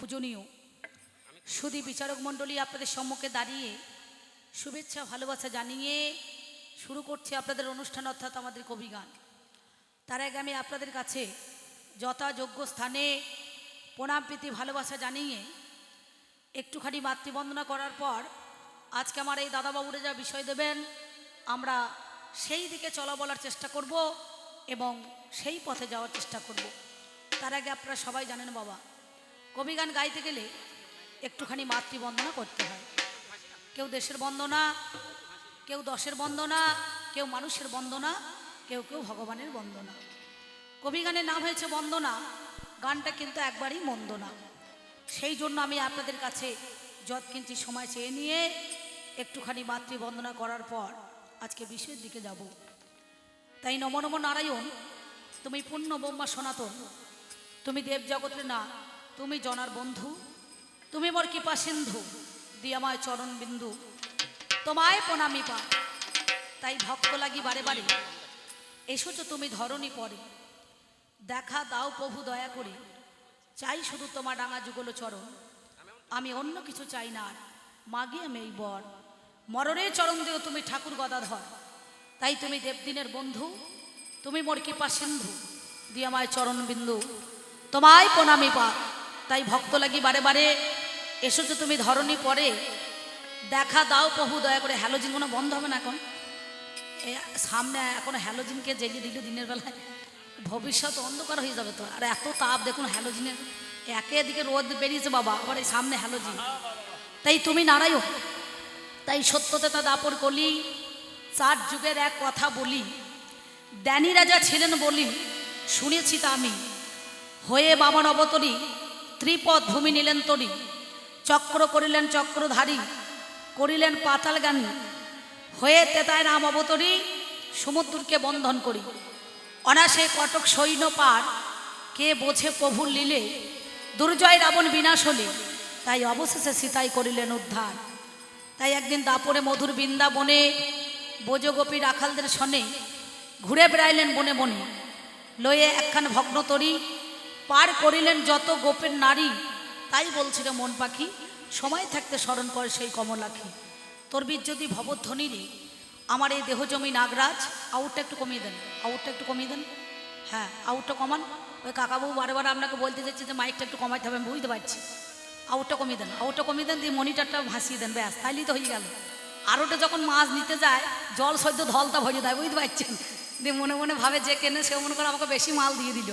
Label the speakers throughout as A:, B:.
A: পূজনীয়। সুদী বিচারক মণ্ডলী আপনাদের সম্মুখে দাঁড়িয়ে শুভেচ্ছা, ভালোবাসা জানিয়ে শুরু করছে আপনাদের অনুষ্ঠান, অর্থাৎ আমাদের কবিগান তার আগে আমি আপনাদের কাছে যথাযোগ্য স্থানে প্রণাম, প্রীতি, ভালোবাসা জানিয়ে একটুখানি মাতৃবন্দনা করার পর আজকে আমার এই দাদাবাবুরা যা বিষয় দেবেন, আমরা সেই দিকে চলা বলার চেষ্টা করব এবং সেই পথে যাওয়ার চেষ্টা করব। তার আগে আপনারা সবাই জানেন বাবা কবিগান গাইতে গেলে একটুখানি মাতৃবন্দনা করতে হয়। কেউ দেশের বন্দনা, কেউ দশের বন্দনা, কেউ মানুষের বন্দনা, কেউ কেউ ভগবানের বন্দনা। কবিগানের নাম হয়েছে বন্দনা, গানটা কিন্তু একবারই মন্দ না সেই জন্য আমি আপনাদের কাছে যৎকিঞ্চি সময় চেয়ে নিয়ে একটুখানি মাতৃবন্দনা করার পর আজকে বিষয়ের দিকে যাব। তাই নম নম নারায়ণ, তুমি পূর্ণ ব্রহ্মা সনাতন, তুমি দেব জগতের না তুমি জনার বন্ধু, তুমি মোর কৃপা সিন্ধু দিয়ামায় চরণ বিন্দু, তোমায় প্রণামী পা। তাই ভক্ত লাগি বারে বারে এসেছ তুমি ধরণী পরে। দেখা দাও প্রভু দয়া করে, চাই শুধু তোমার ডাঙা যুগল চরণ। আমি অন্য কিছু চাই না আর মাগিয়ে মেই বর। মরণের চরণ দিও তুমি ঠাকুর গদাধর। তাই তুমি দেবদিনের বন্ধু, তুমি মোর কৃপা সিন্ধু, দিয়ে আমায় চরণ বিন্দু, তোমায় প্রণামী পা। তাই ভক্ত লাগি বারে বারে, এসেছ তুমি ধরণী পরে, দেখা দাও প্রভু, দয়া করে হ্যালোজিন কোনো বন্ধ হবে না এখন? সামনে এখন হ্যালোজিনকে জেগে দিল দিনের বেলায়। ভবিষ্যৎ অন্ধকার হয়ে যাবে তো। আর এত তাপ, দেখুন হ্যালোজিনের একে দিকে রোদ বেরিয়েছে বাবা, আবার এই সামনে হ্যালোজিন। তাই তুমি নারায়ণ, তাই সত্যতা দাপর কলি, চার যুগের এক কথা বলি দ্যানী রাজা ছিলেন বলি, শুনেছি তা আমি। হয়ে বামন অবতরী ত্রিপদ ভূমি নিলেন তরি, চক্র করিলেন চক্রধারী, করিলেন পাতাল গান হয়ে তেতায় রাম অবতরী, সমুদ্রকে বন্ধন করি। অনাসে কটক সৈন্য পার, কে বোঝে প্রভুর লীলে, দুর্জয় রাবণ বিনাশ হলে, তাই অবশেষে সীতাই করিলেন উদ্ধার। তাই একদিন দাপরে মধুর বৃন্দাবনে, বোজগোপী রাখালদের সনে ঘুরে বেড়াইলেন বনে বনে। লয়ে একখান ভগ্নতরী পার করিলেন যত গোপের নারী। তাই বলছিল মন পাখি, সময় থাকতে স্মরণ করে সেই কমলাখি তোর বীর যদি রে আমার এই দেহজমি নাগরাজ, আউটটা একটু কমিয়ে দেন, আউটটা একটু কমিয়ে দেন। হ্যাঁ আউটটা কমান। ওই কাকাবাবু বারে বারে আপনাকে বলতে যাচ্ছি যে মাইকটা একটু কমাইতে হবে, আমি বুঝতে পারছি। আউটটা কমিয়ে দেন, আউটটা কমিয়ে দেন, দিয়ে মনিটারটা ভাসিয়ে দেন, ব্যাস, তাইলেই তো হয়ে গেল। আর ওটা যখন মাছ নিতে যায়, জল সদ্য ধলতা ভরিয়ে দেয়, বুঝতে পারছেন? দিয়ে মনে মনে ভাবে যে কেনে, সে মনে করে আমাকে বেশি মাল দিয়ে দিল।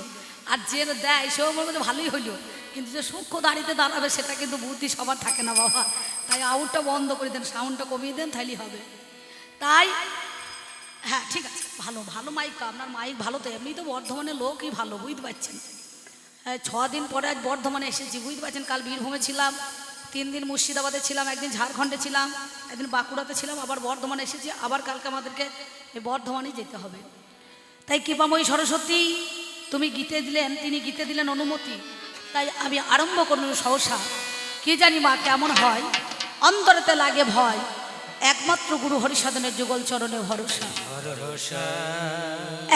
A: আর যে দেয় সেও মনে করছে ভালোই হইল। কিন্তু যে সূক্ষ্ম দাঁড়িতে দাঁড়াবে, সেটা কিন্তু বুদ্ধি সবার থাকে না বাবা। তাই আউটটা বন্ধ করে দেন, সাউন্ডটা কমিয়ে দেন, তাইলেই হবে। তাই হ্যাঁ ঠিক আছে, ভালো ভালো মাইক আপনার মাইক ভালো তো এমনি তো বর্ধমানের লোকই ভালো, বুঝতে পারছেন। হ্যাঁ ছ দিন পরে আজ বর্ধমানে এসেছি, বুঝতে পারছেন, কাল বীরভূমে ছিলাম, তিন দিন মুর্শিদাবাদে ছিলাম, একদিন ঝাড়খণ্ডে ছিলাম, একদিন বাঁকুড়াতে ছিলাম, আবার বর্ধমানে এসেছি, আবার কালকে আমাদেরকে বর্ধমানেই যেতে হবে। তাই কৃপাময়ী সরস্বতী তুমি গীতে দিলেন তিনি গীতে দিলেন অনুমতি। তাই আমি আরম্ভ করলাম সহসা। কি জানি মা কেমন হয় অন্তরেতে লাগে ভয়। একমাত্র গুরু হরিসাধনের যুগল চরণে ভরসা।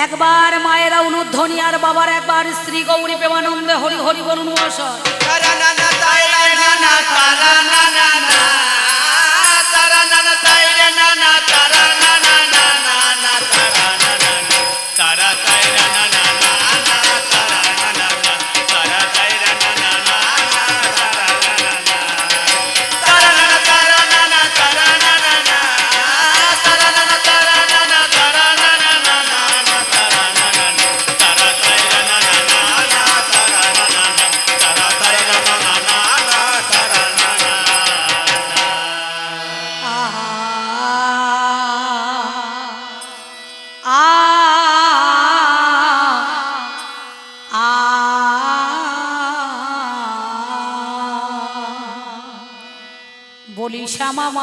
A: একবার মায়েরা অনুধ্বনি আর বাবার একবার স্ত্রী গৌরী প্রেমানন্দে হরি হরি বলুন মহাশয়।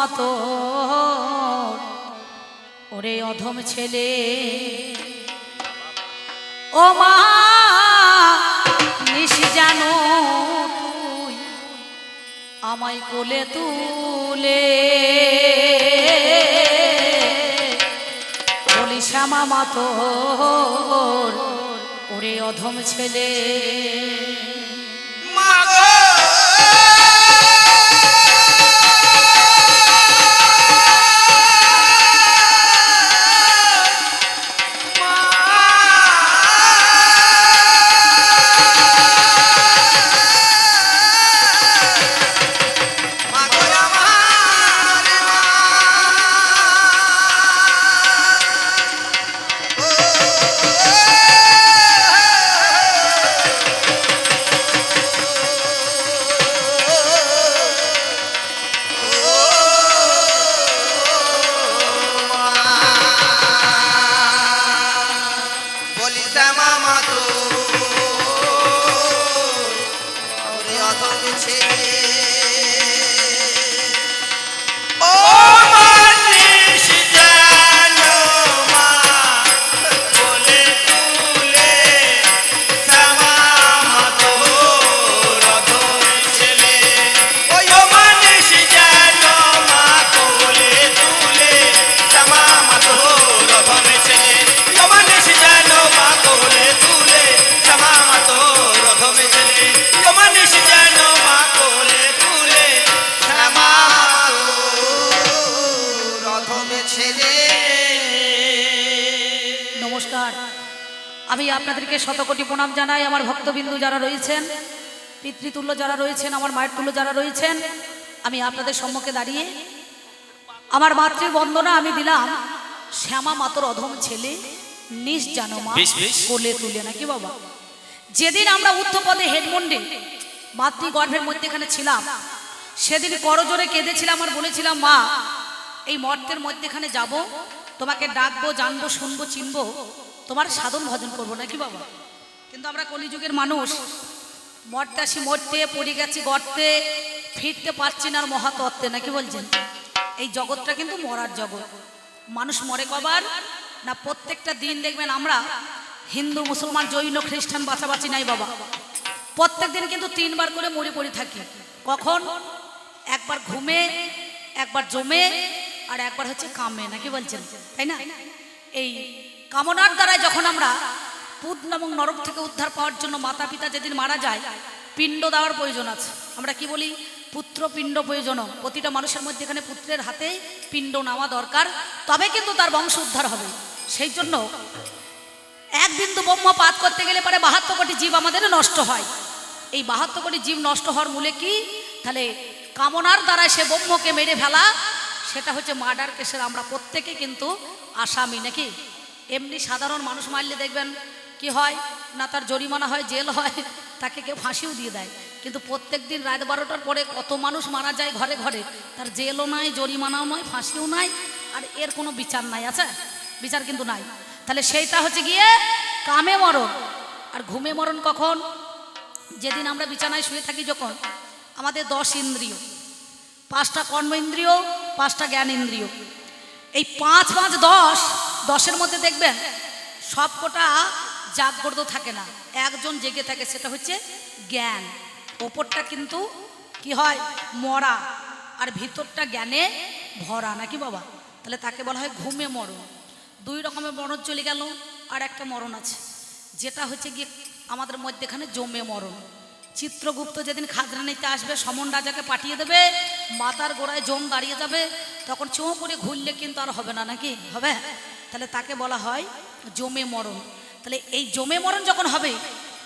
A: মাতো। ওরে অধম ছেলে। ও মা, নিশি আমায় কোলে তুলে। বলি শ্যামা মাতোর ওরে অধম ছেলে। নমস্কার। আমি আপনাদেরকে শতকোটি প্রণাম জানাই। আমার ভক্তবিন্দু যারা রয়েছেন পিতৃতুল্য যারা রয়েছেন আমার মায়ের তুল্য যারা রয়েছেন আমি আপনাদের সম্মুখে দাঁড়িয়ে আমার মাতৃ বন্দনা আমি দিলাম শ্যামা মাতর অধম ছেলে নিজ জানো মা
B: বেশ, বেশ।
A: কোলে তুলে নাকি বাবা? যেদিন আমরা উত্তপদে হেডমন্ডে মাতৃগর্ভের মধ্যেখানে ছিলাম সেদিন করজোরে কেঁদেছিলাম আর বলেছিলাম মা এই মর্তের মধ্যেখানে যাব তোমাকে ডাকবো জানব শুনব চিনবো তোমার সাধন ভজন করব নাকি বাবা? কিন্তু আমরা কলিযুগের মানুষ, মরতে আসি, মরতে, পড়ে গেছি, গর্তে, ফিরতে পারছি না আর মহাতত্ত্বে, নাকি বলছেন? এই জগৎটা কিন্তু মরার জগৎ। মানুষ মরে কবার না প্রত্যেকটা দিন দেখবেন আমরা হিন্দু, মুসলমান, জৈন, খ্রিস্টান বাঁচাবাচি নাই বাবা। প্রত্যেক দিন কিন্তু তিনবার করে মরে পড়ে থাকি। কখন? একবার ঘুমে, একবার জমে, আর একবার হচ্ছে কামে, নাকি বলছেন? তাই না? এই কামনার দ্বারা যখন আমরা পুত এবং নরক থেকে উদ্ধার পাওয়ার জন্য মাতা পিতা যেদিন মারা যায়, পিণ্ড দেওয়ার প্রয়োজন আছে। আমরা কি বলি? পুত্র, পিণ্ড, প্রয়োজন। প্রতিটা মানুষের মধ্যে এখানে পুত্রের হাতে পিণ্ড নেওয়া দরকার। তবে কিন্তু তার বংশ উদ্ধার হবে। সেই জন্য এক বিন্দু ব্রহ্ম পাত করতে গেলে পরে বাহাত্তর কোটি জীব আমাদের নষ্ট হয়। এই বাহাত্তর কোটি জীব নষ্ট হওয়ার মূলে কি? তাহলে কামনার দ্বারা সে ব্রহ্মকে মেরে ফেলা, সেটা হচ্ছে মার্ডার কেসের আমরা প্রত্যেকে কিন্তু আসামি, নাকি? এমনি সাধারণ মানুষ মারলে দেখবেন কি হয়? না তার জরিমানা হয়, জেল হয়, তাকে কেউ ফাঁসিও দিয়ে দেয়। কিন্তু প্রত্যেক দিন রাত বারোটার পরে কত মানুষ মারা যায় ঘরে ঘরে, তার জেলও নাই, জরিমানাও নয় ফাঁসিও নাই, আর এর কোনো বিচার নাই, আছে? বিচার কিন্তু নাই। তাহলে সেইটা হচ্ছে গিয়ে কামে মরণ। আর ঘুমে মরণ কখন? যেদিন আমরা বিছানায় শুয়ে থাকি যখন, আমাদের দশ ইন্দ্রিয়। পাঁচটা কর্ম ইন্দ্রিয়, পাঁচটা জ্ঞান ইন্দ্রিয়। এই পাঁচ পাঁচ দশ, দশের মধ্যে দেখবেন সব কটা জাগ্রত থাকে না। একজন জেগে থাকে, সেটা হচ্ছে জ্ঞান। ওপরটা কিন্তু কি হয়? মরা। আর ভিতরটা জ্ঞানে ভরা, নাকি বাবা? তাহলে তাকে বলা হয় ঘুমে মরণ। দুই রকমের মরণ চলে গেল, আর একটা মরণ আছে। যেটা হচ্ছে গিয়ে আমাদের মধ্যেখানে জমে মরণ। চিত্রগুপ্ত যেদিন খাজনা নিতে আসবে, সমন রাজাকে পাঠিয়ে দেবে, মাতার গোড়ায় জম দাঁড়িয়ে যাবে তখন চোঁ করে ঘুরলে কিন্তু আর হবে না নাকি? হবে? তাহলে তাকে বলা হয় জমে মরণ। তাহলে এই জমে মরণ যখন হবে,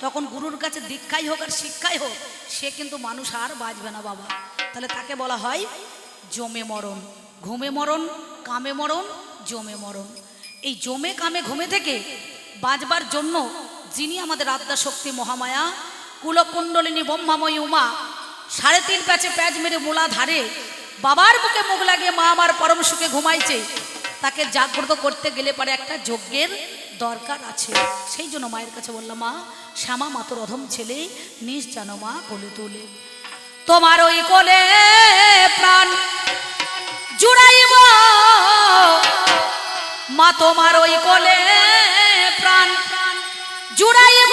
A: তখন গুরুর কাছে দীক্ষাই হোক আর শিক্ষাই হোক, সে কিন্তু মানুষ আর বাঁচবে না বাবা। তাহলে তাকে বলা হয় জমে মরণ। ঘুমে মরণ, কামে মরণ, জমে মরণ। এই জমে কামে ঘুমে থেকে বাঁচবার জন্য যিনি আমাদের আত্মা শক্তি মহামায়া, কুলকুণ্ডলিনী ব্রহ্মাময়ী উমা, সাড়ে তিন প্যাচে প্যাচ মেরে মূলা ধারে বাবার বুকে মুখ লাগিয়ে মা আমার পরম সুখে ঘুমাইছে। তাকে জাগ্রত করতে গেলে পরে একটা যজ্ঞের দরকার আছে। সেই জন্য মায়ের কাছে বললাম, মা, শ্যামা মাতর অধম ছেলে, নিজ জানো মা কোলে তোলে। তোমার ওই কোলে প্রাণ জুড়াইব। মা, তোমার ওই কোলে প্রাণ জুড়াইব।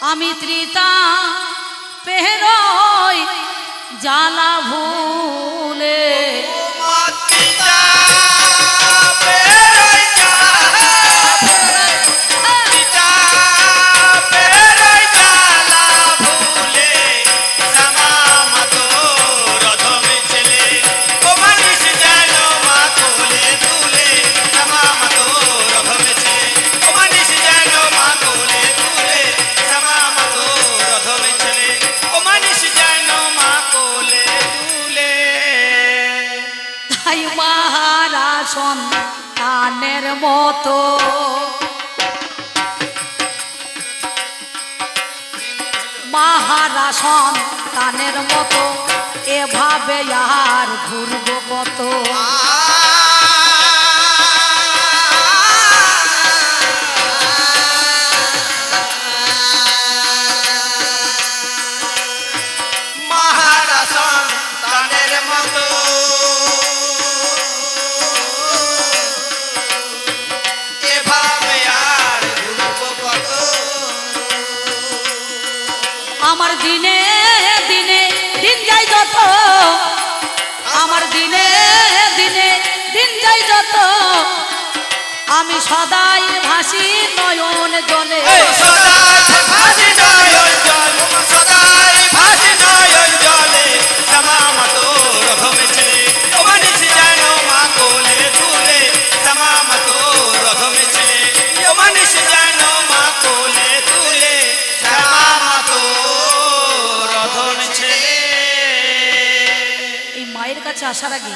A: আমি ত্রিতা পেহরই জ্বালা ভুলে
B: মাতৃতা
A: সন্তানের মতো। মাহারা সন্তানের মতো এভাবে আর ঘুরব কত? যত আমার দিনে
B: দিনে দিন যাই যত। আমি সদাই ভাসি নয়ন জলে।
A: আসার আগে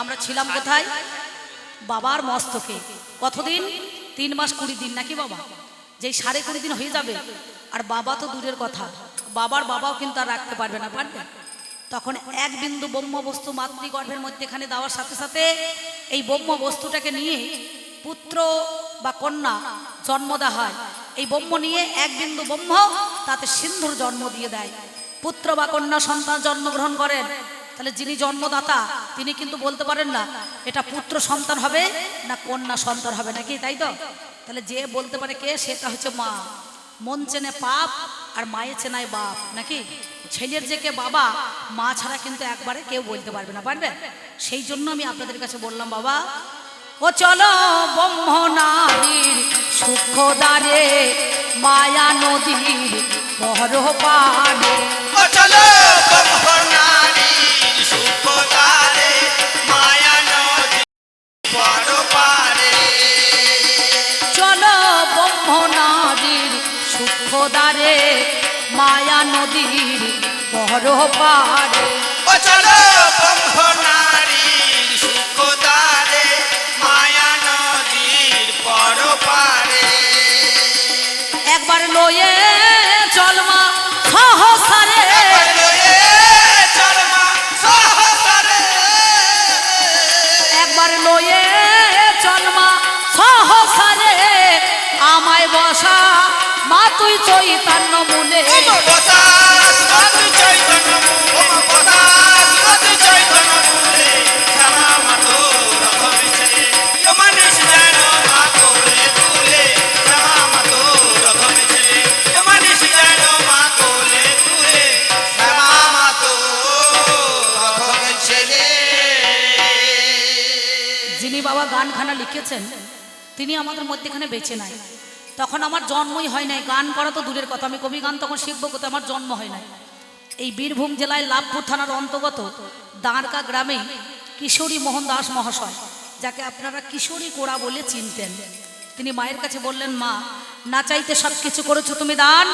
A: আমরা ছিলাম কোথায়? বাবার মস্তকে। কতদিন? তিন মাস কুড়ি দিন নাকি বাবা? যেই সাড়ে কুড়ি দিন হয়ে যাবে। আর বাবা তো দূরের কথা। বাবার বাবাও কিন্তু আর রাখতে পারবে না, পারবে? তখন এক বিন্দু ব্রহ্ম বস্তু মাতৃগর্ভের মধ্যে এখানে দেওয়ার সাথে সাথে এই ব্রহ্ম বস্তুটাকে নিয়ে পুত্র বা কন্যা জন্ম দেওয়া হয়। এই ব্রহ্ম নিয়ে এক বিন্দু ব্রহ্ম তাতে সিন্ধুর জন্ম দিয়ে দেয়। পুত্র বা কন্যা সন্তান জন্মগ্রহণ করেন। তাহলে যিনি জন্মদাতা, তিনি কিন্তু বলতে পারেন না, এটা পুত্র সন্তান হবে না কন্যা সন্তান হবে, নাকি তাই তো? তাহলে যে বলতে পারে কে, সেটা হচ্ছে মা। মন চেনে পাপ আর মায়ে চেনায় বাপ, নাকি? ছেলের যে কে বাবা, মা ছাড়া কিন্তু একবারে কেউ বলতে পারবে না, পারবে? সেই জন্য আমি আপনাদের কাছে বললাম, বাবা, ও চলো ব্রহ্ম নারীর সূক্ষ্ম দ্বারে মায়া নদীর বহর পাড়ে
B: ও চলো ব্রহ্মনারীর পর পারে।
A: চলো ব্রহ্ম নারীর সূক্ষ্ম মায়া নদীর
B: পারে চলো যিনি
A: বাবা গানখানা লিখেছেন তিনি আমাদের মধ্যেখানে বেঁচে নাই তখন আমার জন্মই হয় নাই। গান করা তো দূরের কথা। আমি কবি গান তখন শিখব কোথায়? আমার জন্ম হয় নাই। এই বীরভূম জেলায় লাভপুর থানার অন্তর্গত দাঁড়কা গ্রামে কিশোরী মোহন দাস মহাশয়, যাকে আপনারা কিশোরী কোড়া বলে চিনতেন। তিনি মায়ের কাছে বললেন, মা, না চাইতে সব কিছু করেছ তুমি দান।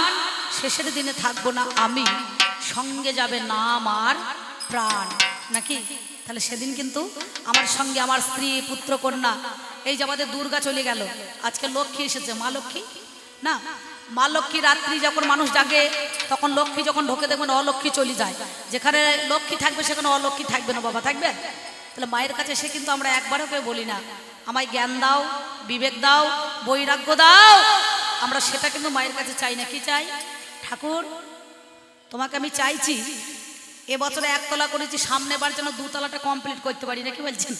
A: শেষের দিনে থাকব না আমি। সঙ্গে যাবে না আমার প্রাণ। নাকি? তাহলে সেদিন কিন্তু আমার সঙ্গে আমার স্ত্রী পুত্র কন্যা এই যে আমাদের দুর্গা চলে গেল। আজকে লক্ষ্মী এসেছে। মা লক্ষ্মী? না। মা লক্ষ্মী রাত্রি যখন মানুষ জাগে, তখন লক্ষ্মী যখন ঢোকে দেখবেন অলক্ষ্মী চলে যায়। যেখানে লক্ষ্মী থাকবে, সেখানে অলক্ষ্মী থাকবে না বাবা, থাকবে? তাহলে মায়ের কাছে সে কিন্তু আমরা একবারও কেউ বলি না। আমায় জ্ঞান দাও, বিবেক দাও, বৈরাগ্য দাও। আমরা সেটা কিন্তু মায়ের কাছে চাই না। কি চাই? ঠাকুর, তোমাকে আমি চাইছি, এবছরে একতলা করেছি, সামনে বার যেন দুতলাটা কমপ্লিট করতে পারি না কি বলছেন?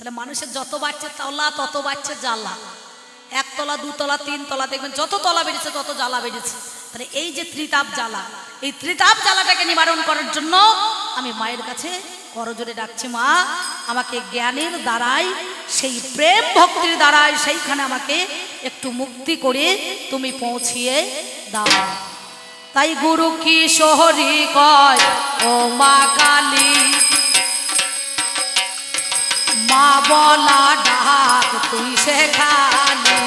A: তাহলে মানুষের যত বাড়ছে তলা, তত বাড়ছে জ্বালা। একতলা, দুতলা, তিনতলা, দেখবেন যত তলা বেড়েছে, তত জ্বালা বেড়েছে। তাহলে এই যে ত্রিতাপ জ্বালা, এই ত্রিতাপ জ্বালাটাকে নিবারণ করার জন্য আমি মায়ের কাছে করজোরে ডাকছি, মা, আমাকে জ্ঞানের দ্বারাই, সেই প্রেম ভক্তির দ্বারাই সেইখানে আমাকে একটু মুক্তি করে তুমি পৌঁছিয়ে দাও। তাই গুরু কি শহরি কয়, ও মা কালী মা বলা ডাক তুই শেখালি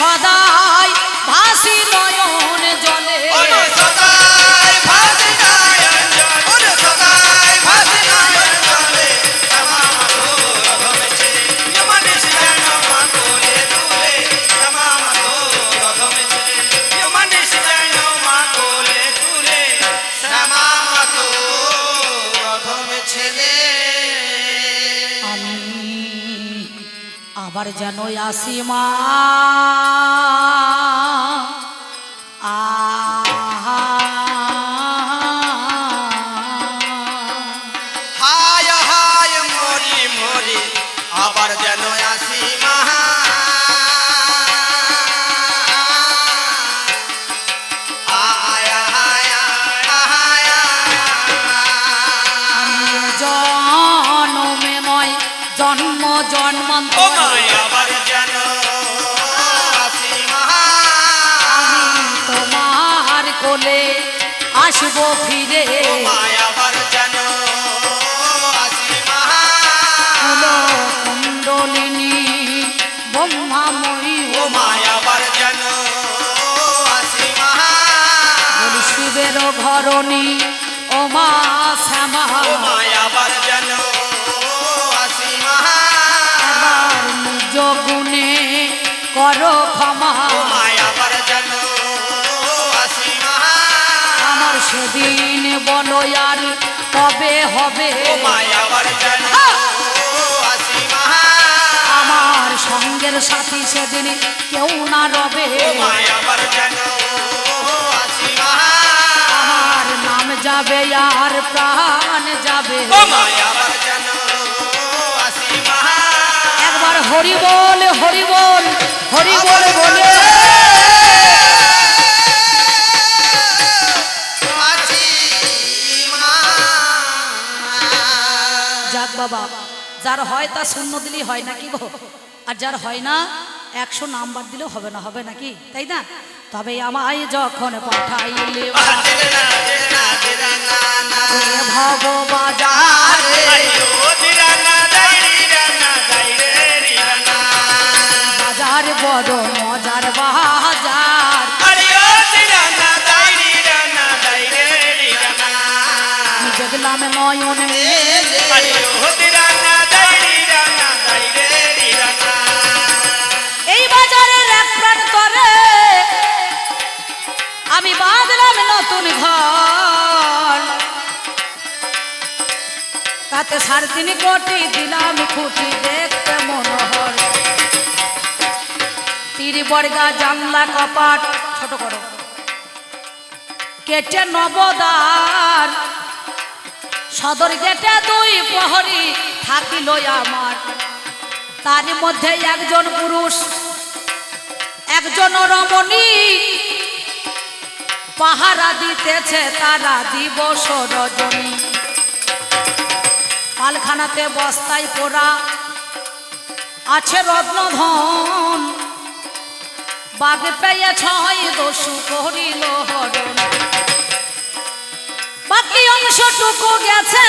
A: ওই
B: যেন
A: আসি জন্ম
B: ও
A: জন্মান্তর
B: আবার যেন আসি
A: তোমার কোলে আসব ফিরে।
B: আবার যেন
A: কুণ্ডলিনী ব্রহ্মাময়ী
B: ও যেন
A: শিবের ঘরণী ও মা শ্যামা।
B: মায়
A: করো ক্ষমা।
B: যেন
A: আমার সেদিন বলো আর কবে হবে? আমার সঙ্গের সাথী সেদিন কেউ না রবে। আমার নাম যাবে আর প্রাণ যাবে।
B: ও
A: হরি বল হরি বল হরি বল বলে যাক বাবা যার হয় তা শূন্য দিলেই হয় নাকি আর যার হয় না একশো নাম্বার দিলেও হবে না হবে নাকি তাই না তবে আমায় যখন পাঠাইলে ভব বাজারে বড় মজার বাজার। দেখলাম নয়ন এই বাজারের এক প্রান্তরে আমি বাঁধলাম নতুন ঘর। তাতে সাড়ে তিন কোটি দিলাম খুঁটি দেখতে মনোহর। তিরি বর্গা জানলা কপাট, ছোট করো। কেটে নবদার সদর গেটে দুই প্রহরী থাকিল আমার। তার মধ্যে একজন পুরুষ, একজন রমণী। পাহারা দিতেছে তারা দিবস রজনী পালখানাতে বস্তায় পোড়া আছে রত্নধন। বাঘ পেয়ে ছয় দস্যু করিল হরণ। বাকি অংশটুকু গেছে।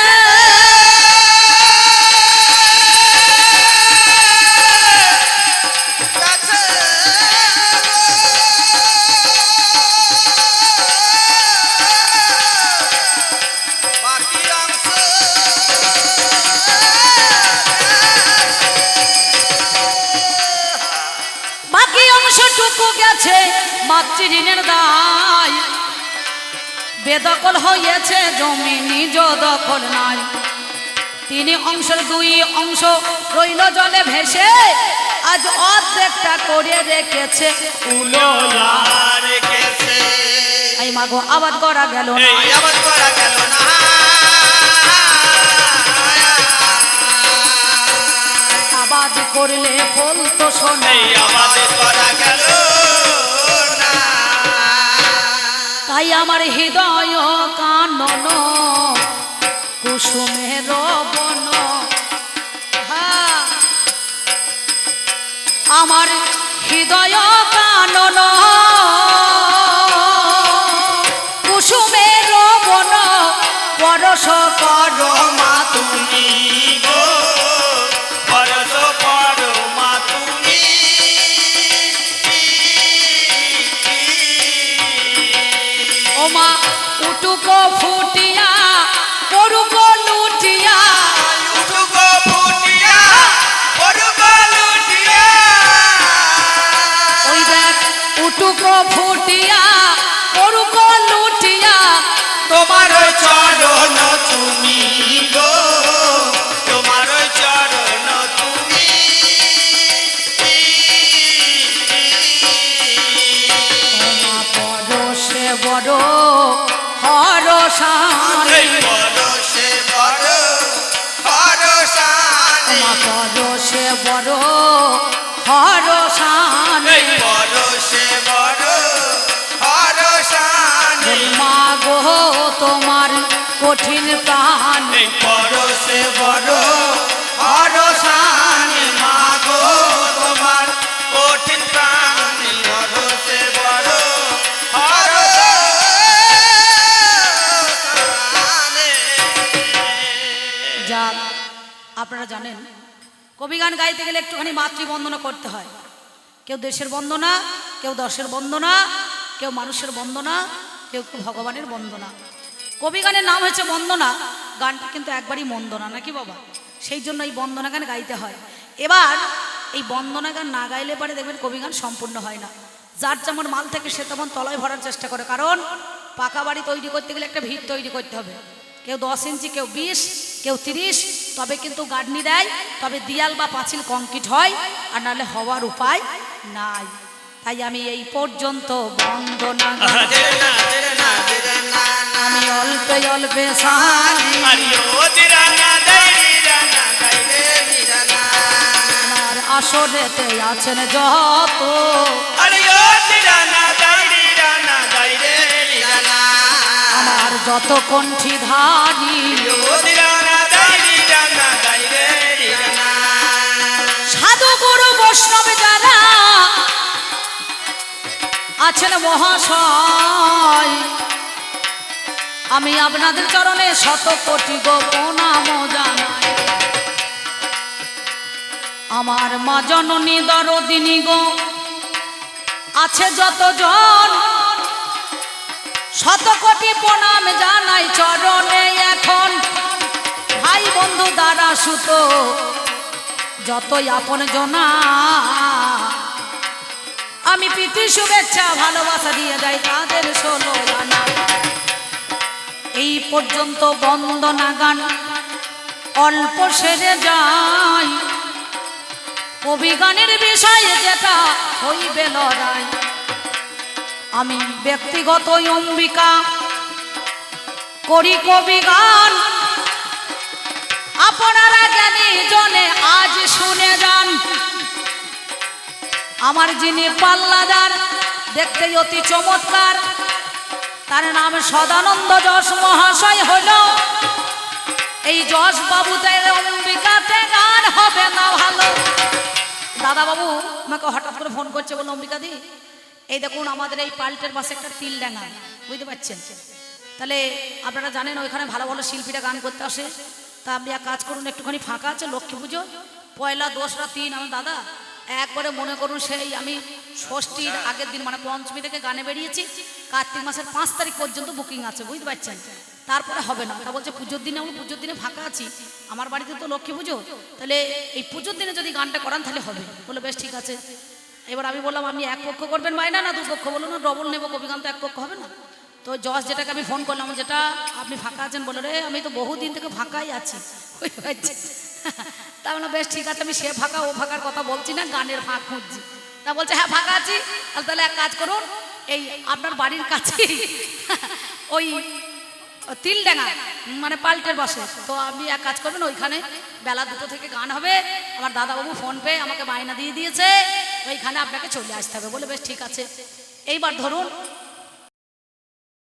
A: গেছে মাতৃঋণের দায়। বেদখল হয়েছে জমি নিজ দখল নাই। তিনি অংশের দুই অংশ রইল জলে ভেসে। আজ অর্ধেকটা করে রেখেছে। এই মাগো আবাদ করা গেল না। আবাদ করলে ফল তো শোনে তাই আমার হৃদয় কানন কুসুমের বন। আমার হৃদয় কানন। ফুটিয়া পড়ুকো লুটিয়া ওই দেখ উটুকো ফুটিয়া পড়ুকো লুটিয়া
B: তোমার চরণ তুমি তোমার এই পরশে বড় হরসানে
A: মা পরশে বড় হরসান
B: এই পরশে বড়
A: মা গো তোমার কঠিন প্রাণ।
B: পরশে বড় মাগো তোমার
A: আপনারা জানেন, কবিগান গাইতে গেলে একটুখানি মাতৃবন্দনা করতে হয়। কেউ দেশের বন্দনা, কেউ দশের বন্দনা, কেউ মানুষের বন্দনা, কেউ কেউ ভগবানের বন্দনা। কবিগানের নাম হয়েছে বন্দনা, গানটা কিন্তু একবারই বন্দনা নাকি বাবা? সেই জন্য এই বন্দনা গান গাইতে হয়। এবার এই বন্দনা গান না গাইলে পরে দেখবেন কবিগান সম্পূর্ণ হয় না। যার যেমন মাল থাকে সে তেমন তলায় ভরার চেষ্টা করে। কারণ পাকা বাড়ি তৈরি করতে গেলে একটা ভিড় তৈরি করতে হবে। কেউ দশ ইঞ্চি, কেউ বিশ, কেউ তিরিশ তবে কিন্তু গাড়নি দেয় তবে দিয়াল বা পাঁচিল কংক্রিট হয় আর নাহলে হওয়ার উপায় নাই। তাই আমি এই পর্যন্ত বন্দনা আমি অল্পে অল্পে আসরেতে আছেন যত। আমার যত কণ্ঠী ধারি। আছেন মহাশয়। আমি আপনাদের চরণে শত কোটি গো প্রণাম জানাই। আমার মা জননী দরদিনী গো, আছে যতজন। শত কোটি প্রণাম জানাই চরণে এখন। ভাই বন্ধু দ্বারা সুত, যতই আপন জনা আমি প্রীতি, শুভেচ্ছা, ভালোবাসা দিয়ে যাই তাদের ষোলো আনা। এই পর্যন্ত বন্দনা গান অল্প সেরে কবি গানের বিষয়ে যেটা হইবে লড়াই। আমি ব্যক্তিগত অম্বিকা, করি কবি গান। আপনারা জ্ঞানী জনে আজ শুনে যান। আমার যিনি পাল্লাদার, দেখতে অতি চমৎকার। তার নাম সদানন্দ যশ মহাশয় হল এই যশ বাবুতে অম্বিকাতে গান হবে না ভালো। দাদা বাবু, আমাকে হঠাৎ করে ফোন করছে বলে অম্বিকা দি, এই দেখুন আমাদের এই পাল্টের পাশে একটা তিল ডাঙা, বুঝতে পারছেন? তাহলে আপনারা জানেন ওইখানে ভালো ভালো শিল্পীরা গান করতে আসে। তা আপনি এক কাজ করুন, একটুখানি ফাঁকা আছে, লক্ষ্মী পুজো, পয়লা দোসরা তিন, আমার দাদা একবারে মনে করুন সেই আমি ষষ্ঠীর আগের দিন মানে পঞ্চমী থেকে গানে বেরিয়েছি, কার্তিক মাসের পাঁচ তারিখ পর্যন্ত বুকিং আছে, বুঝতে পারছেন? তারপরে হবে না। তা বলছে, পুজোর দিনে আমি পুজোর দিনে ফাঁকা আছি, আমার বাড়িতে তো লক্ষ্মী পুজো, তাহলে এই পুজোর দিনে যদি গানটা করান তাহলে হবে। বলে বেশ ঠিক আছে। এবার আমি বললাম, আপনি এক পক্ষ করবেন মাইনা না দু পক্ষ? বলুন না ডবল নেব কবিগান তো এক পক্ষ হবে না। তো জজ যেটাকে আমি ফোন করলাম যেটা আপনি ফাঁকা আছেন বলে রে, আমি তো বহুদিন থেকে ফাঁকাই আছি। তা বললাম বেশ ঠিক আছে, আমি সে ফাঁকা ও ফাঁকার কথা বলছি না, গানের ফাঁক খুঁজছি। তা বলছে হ্যাঁ ফাঁকা আছি, তাহলে এক কাজ করুন, এই আপনার বাড়ির কাছে ওই তিলডাঙ্গা মানে পাল্টের বসে। তো আপনি এক কাজ করবেন, ওইখানে বেলা দুটো থেকে গান হবে, আমার দাদাবাবু ফোন পে আমাকে বায়না দিয়ে দিয়েছে, ওইখানে আপনাকে চলে আসতে হবে বলে বেশ ঠিক আছে। এইবার ধরুন